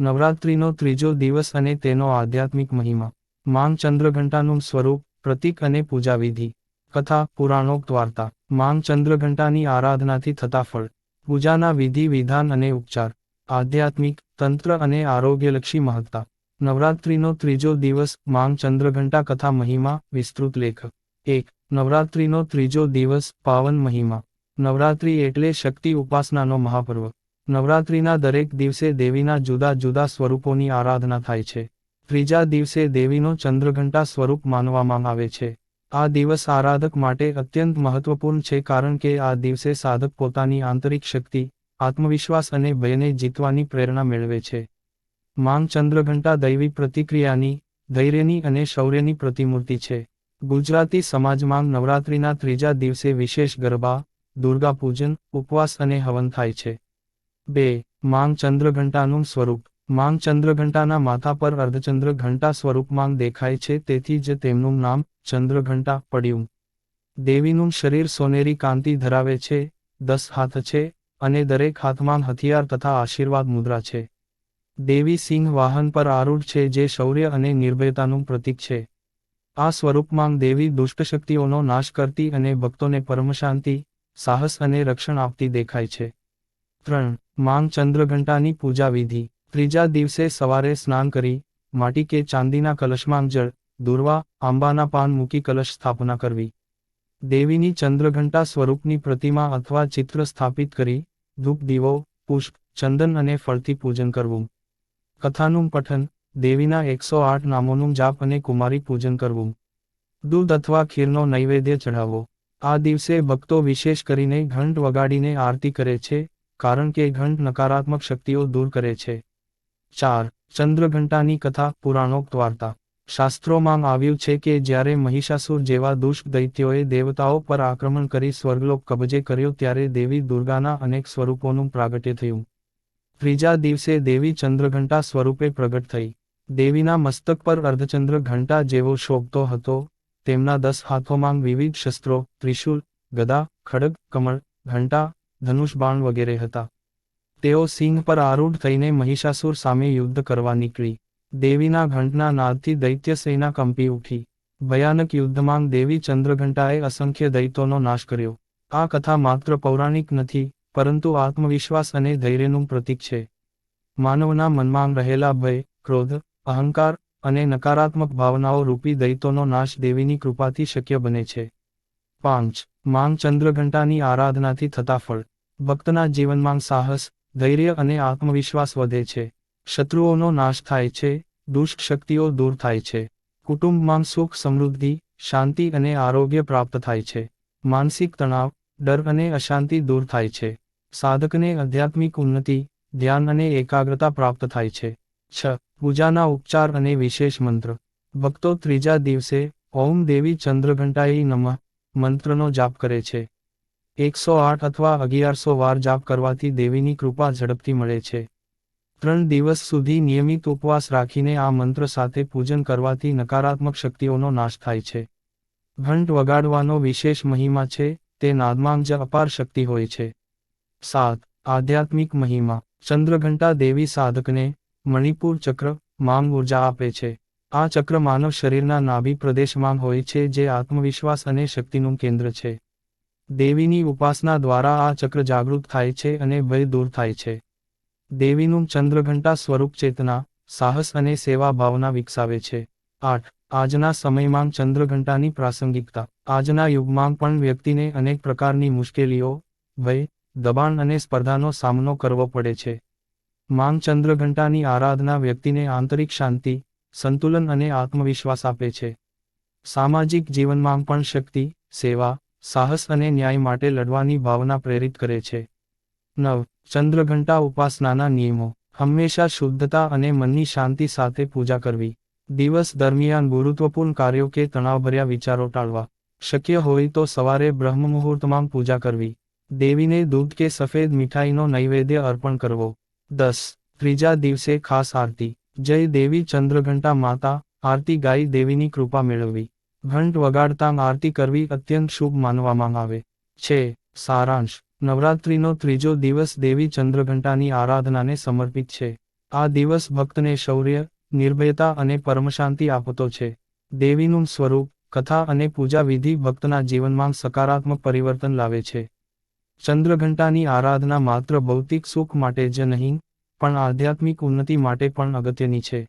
નવરાત્રિનો ત્રીજો દિવસ અને તેનો આધ્યાત્મિક મહિમા. માંગ ચંદ્રઘંટાનું સ્વરૂપ, પ્રતીક અને પૂજાવિધિ. કથા, પુરાણોક્ત વાર્તા. માંગ ચંદ્રઘંટાની આરાધનાથી થતા ફળ. પૂજાના વિધિ, વિધાન અને ઉપચાર. આધ્યાત્મિક, તંત્ર અને આરોગ્યલક્ષી મહત્તા. નવરાત્રિનો ત્રીજો દિવસ માંગ ચંદ્રઘંટા કથા મહિમા, વિસ્તૃત લેખ. એક, નવરાત્રિનો ત્રીજો દિવસ, પાવન મહિમા. નવરાત્રિ એટલે શક્તિ ઉપાસનાનો મહાપર્વ. નવરાત્રિના દરેક દિવસે દેવીના જુદા જુદા સ્વરૂપોની આરાધના થાય છે. ત્રીજા દિવસે દેવીનો ચંદ્રઘંટા સ્વરૂપ માનવામાં આવે છે. આ દિવસ આરાધક માટે અત્યંત મહત્વપૂર્ણ છે કારણ કે આ દિવસે સાધક પોતાની આંતરિક શક્તિ, આત્મવિશ્વાસ અને ભયને જીતવાની પ્રેરણા મેળવે છે. માંગ ચંદ્રઘંટા દૈવી પ્રતિક્રિયાની, ધૈર્યની અને શૌર્યની પ્રતિમૂર્તિ છે. ગુજરાતી સમાજમાં નવરાત્રિના ત્રીજા દિવસે વિશેષ ગરબા દુર્ગા પૂજન ઉપવાસ અને હવન થાય છે. બે, માંગ ચંદ્રઘંટાનું સ્વરૂપ. માંગ ચંદ્રઘંટાના માથા પર અર્ધચંદ્ર ઘંટા સ્વરૂપમાં દેખાય છે, તેથી જ તેમનું નામ ચંદ્રઘંટા પડ્યું. દેવીનું શરીર સોનેરી કાંતિ ધરાવે છે, દસ હાથ છે, અને દરેક હાથમાં હથિયાર તથા આશીર્વાદ મુદ્રા છે. દેવી સિંહ વાહન પર આરૂઢ છે, જે શૌર્ય અને નિર્ભયતાનું પ્રતીક છે. આ સ્વરૂપમાં દેવી દુષ્ટ શક્તિઓનો નાશ કરતી અને ભક્તોને પરમશાંતિ, સાહસ અને રક્ષણ આપતી દેખાય છે. ત્રણ માંગ ચંદ્રઘંટાની પૂજા વિધિ ત્રીજા દિવસે સવારે સ્નાન કરી, માટી કે ચાંદીના કલશમાં જળ, દુર્વા, આંબાના પાન મૂકી કલશ સ્થાપના કરવી. દેવીની ચંદ્રઘંટા સ્વરૂપની પ્રતિમા અથવા ચિત્ર સ્થાપિત કરી, ધૂપ, દીવો, પુષ્પ, ચંદન અને ફળથી પૂજન કરવું. કથાનું પઠન, દેવીના એકસો આઠ નામોનું જાપ અને કુમારી પૂજન કરવું. દૂધ અથવા ખીરનો નૈવેદ્ય ચઢાવવો આ દિવસે ભક્તો વિશેષ કરીને ઘંટ વગાડીને આરતી કરે છે કારણ કે ઘંટ નકારાત્મક શક્તિઓ દૂર કરે છે. ચાર, ચંદ્રઘંટાની કથા, પુરાણોક્ત વાર્તા. શાસ્ત્રોમાં આવ્યું છે કે જ્યારે મહિષાસુર જેવા દુષ્ટ દૈત્યોએ દેવતાઓ પર આક્રમણ કરી સ્વર્ગલોક કબજે કર્યો ત્યારે દેવી દુર્ગાના અનેક સ્વરૂપોનું પ્રાગટ્ય થયું. ત્રીજા દિવસે દેવી ચંદ્રઘંટા સ્વરૂપે પ્રગટ થઈ. દેવીના મસ્તક પર અર્ધચંદ્ર ઘંટા જેવો શોભતો હતો. તેમના દસ હાથોમાં વિવિધ શસ્ત્રો ત્રિશૂલ ગદા ખડગ કમળ, ઘંટા ધનુષ બાણ વગેરે હતા. તેઓ સિંહ પર આરૂઢ થઈને મહિષાસુર સામે યુદ્ધ કરવા નીકળી. દેવીના ઘંટના નાદથી દૈત્ય સેના કંપી ઉઠી. ભયાનક યુદ્ધમાં દેવી ચંદ્રઘંટાએ અસંખ્ય દૈત્યોનો નાશ કર્યો. આ કથા માત્ર પૌરાણિક નથી, પરંતુ આત્મવિશ્વાસ અને ધૈર્યનું પ્રતીક છે. માનવના મનમાં રહેલા ભય, ક્રોધ, અહંકાર અને નકારાત્મક ભાવનાઓ રૂપી દૈત્યોનો નાશ દેવીની કૃપાથી શક્ય બને છે. પાંચ માંગ ચંદ્રઘંટાની આરાધનાથી થતા ફળ. ભક્તના જીવનમાં સાહસ, ધૈર્ય અને આત્મવિશ્વાસ વધે છે. શત્રુઓનો નાશ થાય છે, દુષ્ટ શક્તિઓ દૂર થાય છે. કુટુંબમાં સુખ, સમૃદ્ધિ, શાંતિ અને આરોગ્ય પ્રાપ્ત થાય છે. માનસિક તણાવ, ડર અને અશાંતિ દૂર થાય છે. સાધકને આધ્યાત્મિક ઉન્નતિ, ધ્યાન અને એકાગ્રતા પ્રાપ્ત થાય છે. છ. પૂજાના ઉપચાર અને વિશેષ મંત્ર. ભક્તો ત્રીજા દિવસે ઓમ દેવી ચંદ્રઘંટાઈ નમઃ. મંત્રનો જાપ કરે છે. એકસો આઠ અથવા અગિયારસો વાર જાપ કરવાથી દેવીની કૃપા ઝડપથી મળે છે. ત્રણ દિવસ સુધી નિયમિત ઉપવાસ રાખીને આ મંત્ર સાથે પૂજન કરવાથી નકારાત્મક શક્તિઓનો નાશ થાય છે. ઘંટ વગાડવાનો વિશેષ મહિમા છે, તે નાદમાં જ અપાર શક્તિ હોય છે. સાત, આધ્યાત્મિક મહિમા. ચંદ્રઘંટા દેવી સાધકને મણિપુર ચક્ર, માંગ ઊર્જા આપે છે. આ ચક્ર માનવ શરીરના નાભી પ્રદેશમાં હોય છે જે આત્મવિશ્વાસ અને શક્તિનું કેન્દ્ર છે. દેવીની ઉપાસના દ્વારા આ ચક્ર જાગૃત થાય છે અને ભય દૂર થાય છે. દેવીનું ચંદ્રઘંટા સ્વરૂપ ચેતના, સાહસ અને સેવા ભાવના વિકસાવે છે. આઠ. આજના સમયમાં ચંદ્રઘંટાની પ્રાસંગિકતા. આજના યુગમાં પણ વ્યક્તિને અનેક પ્રકારની મુશ્કેલીઓ, ભય, દબાણ અને સ્પર્ધાનો સામનો કરવો પડે છે. માંગ ચંદ્રઘંટાની આરાધના વ્યક્તિને આંતરિક શાંતિ સંતુલન અને આત્મવિશ્વાસ આપે છે. સામાજિક જીવનમાં પણ શક્તિ, સેવા, સાહસ અને ન્યાય માટે લડવાની ભાવના પ્રેરિત કરે છે. નવ. ચંદ્રઘંટા ઉપાસનાના નિયમો. હંમેશા શુદ્ધતા અને મનની શાંતિ સાથે પૂજા કરવી. દિવસ દરમિયાન ગુરુત્વપૂર્ણ કાર્યો કે તણાવભર્યા વિચારો ટાળવા. શક્ય હોય તો સવારે બ્રહ્મ મુહૂર્તમાં પૂજા કરવી. દેવીને દૂધ કે સફેદ મીઠાઈનો નૈવેદ્ય અર્પણ કરવો. દસ. ત્રીજા દિવસે ખાસ આરતી. જય દેવી ચંદ્રઘંટા માતા, આરતી ગાય દેવીની કૃપા મેળવવી ઘંટ વગાડતા આરતી કરવી અત્યંત શુભ માનવામાં આવે છે. સારાંશ. નવરાત્રિનો ત્રીજો દિવસ દેવી ચંદ્રઘંટાની આરાધનાને સમર્પિત છે. આ દિવસ ભક્તને શૌર્ય, નિર્ભયતા અને પરમશાંતિ આપતો છે. દેવીનું સ્વરૂપ, કથા અને પૂજા વિધિ ભક્તના જીવનમાં સકારાત્મક પરિવર્તન લાવે છે. ચંદ્રઘંટાની આરાધના માત્ર ભૌતિક સુખ માટે જ નહીં પણ આધ્યાત્મિક ઉન્નતિ માટે પણ અગત્યની છે.